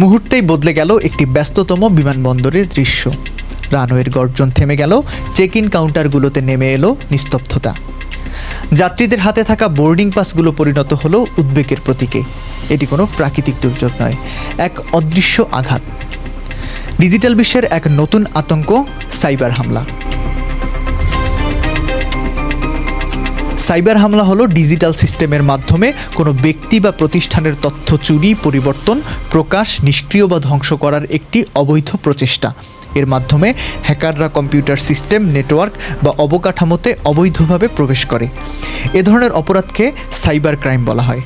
মুহূর্তেই বদলে গেল একটি ব্যস্ততম বিমানবন্দরের দৃশ্য। রানওয়ের গর্জন থেমে গেল চেক ইন কাউন্টারগুলোতে নেমে এলো নিস্তব্ধতা। যাত্রীদের হাতে থাকা বোর্ডিং পাসগুলো পরিণত হলো উদ্বেগের প্রতীকে। এটি কোনো প্রাকৃতিক দুর্যোগ নয়, এক অদৃশ্য আঘাত। ডিজিটাল বিশ্বের এক নতুন আতঙ্ক, সাইবার হামলা। সাইবার হামলা হলো ডিজিটাল সিস্টেমের মাধ্যমে কোনো ব্যক্তি বা প্রতিষ্ঠানের তথ্য চুরি, পরিবর্তন, প্রকাশ, নিষ্ক্রিয় বা ধ্বংস করার একটি অবৈধ প্রচেষ্টা। এর মাধ্যমে হ্যাকাররা কম্পিউটার সিস্টেম, নেটওয়ার্ক বা অবকাঠামোতে অবৈধভাবে প্রবেশ করে। এ ধরনের অপরাধকে সাইবার ক্রাইম বলা হয়।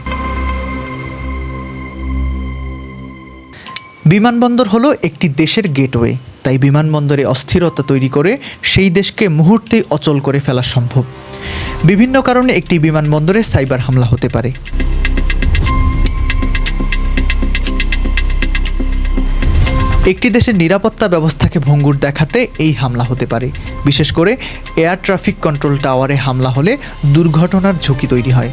বিমানবন্দর হলো একটি দেশের গেটওয়ে। তাই বিমানবন্দরে অস্থিরতা তৈরি করে সেই দেশকে মুহূর্তেই অচল করে ফেলা সম্ভব। বিভিন্ন কারণে একটি বিমানবন্দরে সাইবার হামলা হতে পারে। একটি দেশের নিরাপত্তা ব্যবস্থাকে ভঙ্গুর দেখাতে এই হামলা হতে পারে। বিশেষ করে এয়ার ট্রাফিক কন্ট্রোল টাওয়ারে হামলা হলে দুর্ঘটনার ঝুঁকি তৈরি হয়।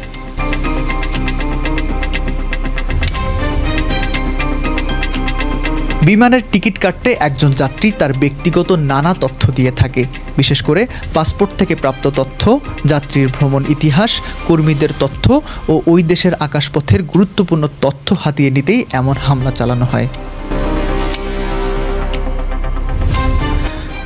বিমানের টিকিট কাটতে একজন যাত্রী তার ব্যক্তিগত নানা তথ্য দিয়ে থাকে। বিশেষ করে পাসপোর্ট থেকে প্রাপ্ত তথ্য, যাত্রীর ভ্রমণ ইতিহাস, কর্মীদের তথ্য ও ওই দেশের আকাশপথের গুরুত্বপূর্ণ তথ্য হাতিয়ে নিতেই এমন হামলা চালানো হয়।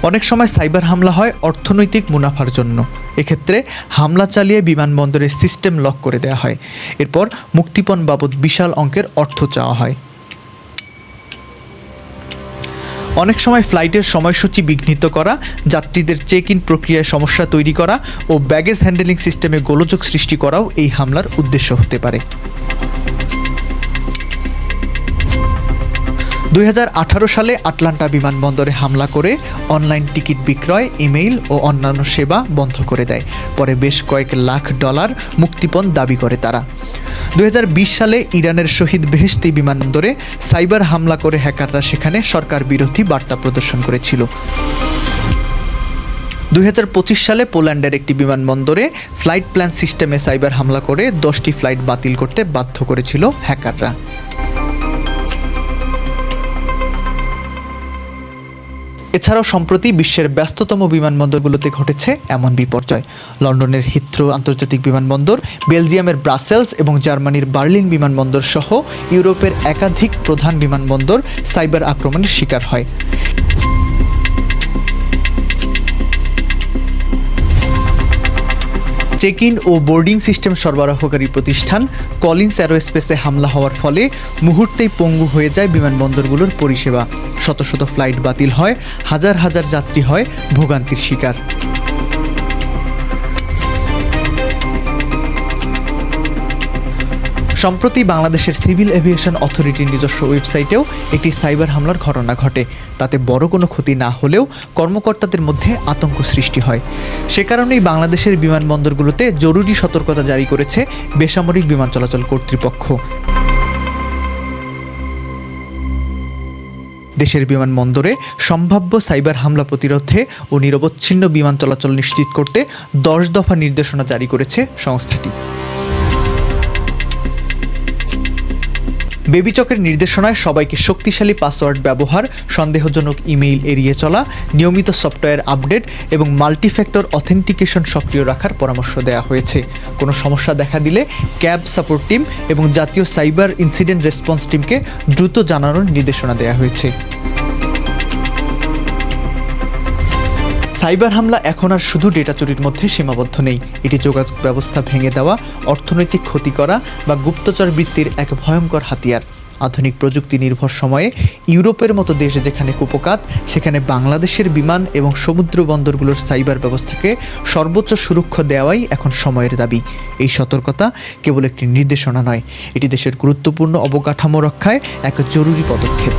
অনেক সময় সাইবার হামলা হয় অর্থনৈতিক মুনাফার জন্য। এক্ষেত্রে হামলা চালিয়ে বিমানবন্দরের সিস্টেম লক করে দেওয়া হয়। এরপর মুক্তিপণ বাবদ বিশাল অঙ্কের অর্থ চাওয়া হয়। অনেক সময় ফ্লাইটের সময়সূচি বিঘ্নিত করা, যাত্রীদের চেক ইন প্রক্রিয়ায় সমস্যা তৈরি করা ও ব্যাগেজ হ্যান্ডেলিং সিস্টেমে গোলযোগ সৃষ্টি করাও এই হামলার উদ্দেশ্য হতে পারে। দুই হাজার আঠারো সালে আটলান্টা বিমানবন্দরে হামলা করে অনলাইন টিকিট বিক্রয়, ইমেইল ও অন্যান্য সেবা বন্ধ করে দেয়। পরে বেশ কয়েক লাখ ডলার মুক্তিপণ দাবি করে তারা। দু হাজার বিশ সালে ইরানের শহীদ বেহেস্তি বিমানবন্দরে সাইবার হামলা করে হ্যাকাররা সেখানে সরকার বিরোধী বার্তা প্রদর্শন করেছিল। দু হাজার পঁচিশ সালে পোল্যান্ডের একটি বিমানবন্দরে ফ্লাইট প্ল্যান সিস্টেমে সাইবার হামলা করে দশটি ফ্লাইট বাতিল করতে বাধ্য করেছিল হ্যাকাররা। এছাড়াও সম্প্রতি বিশ্বের ব্যস্ততম বিমানবন্দরগুলোতে ঘটেছে এমন বিপর্যয়। লন্ডনের হিথ্রো আন্তর্জাতিক বিমানবন্দর, বেলজিয়ামের ব্রাসেলস এবং জার্মানির বার্লিন বিমানবন্দর সহ ইউরোপের একাধিক প্রধান বিমানবন্দর সাইবার আক্রমণের শিকার হয়। চেক ইন ও বোর্ডিং সিস্টেম সরবরাহকারী প্রতিষ্ঠান কলিন্স অ্যারোস্পেসে হামলা হওয়ার ফলে মুহূর্তেই পঙ্গু হয়ে যায় বিমানবন্দরগুলোর পরিষেবা। শত শত ফ্লাইট বাতিল হয়, হাজার হাজার যাত্রী হয় ভোগান্তির শিকার। সম্প্রতি বাংলাদেশের সিভিল এভিয়েশন অথরিটির নিজস্ব ওয়েবসাইটেও একটি সাইবার হামলার ঘটনা ঘটে। তাতে বড় কোনো ক্ষতি না হলেও কর্মকর্তাদের মধ্যে আতঙ্ক সৃষ্টি হয়। সে কারণেই বাংলাদেশের বিমানবন্দরগুলোতে জরুরি সতর্কতা জারি করেছে বেসামরিক বিমান চলাচল কর্তৃপক্ষ। দেশের বিমানবন্দরে সম্ভাব্য সাইবার হামলা প্রতিরোধে ও নিরবচ্ছিন্ন বিমান চলাচল নিশ্চিত করতে দশ দফা নির্দেশনা জারি করেছে সংস্থাটি। বেবিচকের নির্দেশনায় সবাইকে শক্তিশালী পাসওয়ার্ড ব্যবহার, সন্দেহজনক ইমেইল এড়িয়ে চলা, নিয়মিত সফটওয়্যার আপডেট এবং মাল্টিফ্যাক্টর অথেন্টিকেশন সক্রিয় রাখার পরামর্শ দেওয়া হয়েছে। কোনো সমস্যা দেখা দিলে ক্যাব সাপোর্ট টিম এবং জাতীয় সাইবার ইনসিডেন্ট রেসপন্স টিমকে দ্রুত জানানোর নির্দেশনা দেওয়া হয়েছে। সাইবার হামলা এখন আর শুধু ডেটা চুরির মধ্যে সীমাবদ্ধ নেই। এটি যোগাযোগ ব্যবস্থা ভেঙে দেওয়া, অর্থনৈতিক ক্ষতি করা বা গুপ্তচর বৃত্তির এক ভয়ঙ্কর হাতিয়ার। আধুনিক প্রযুক্তি নির্ভর সময়ে ইউরোপের মতো দেশে যেখানে কুপকাত সেখানে বাংলাদেশের বিমান এবং সমুদ্র বন্দরগুলোর সাইবার ব্যবস্থাকে সর্বোচ্চ সুরক্ষা দেওয়াই এখন সময়ের দাবি। এই সতর্কতা কেবল একটি নির্দেশনা নয়, এটি দেশের গুরুত্বপূর্ণ অবকাঠামো রক্ষায় এক জরুরি পদক্ষেপ।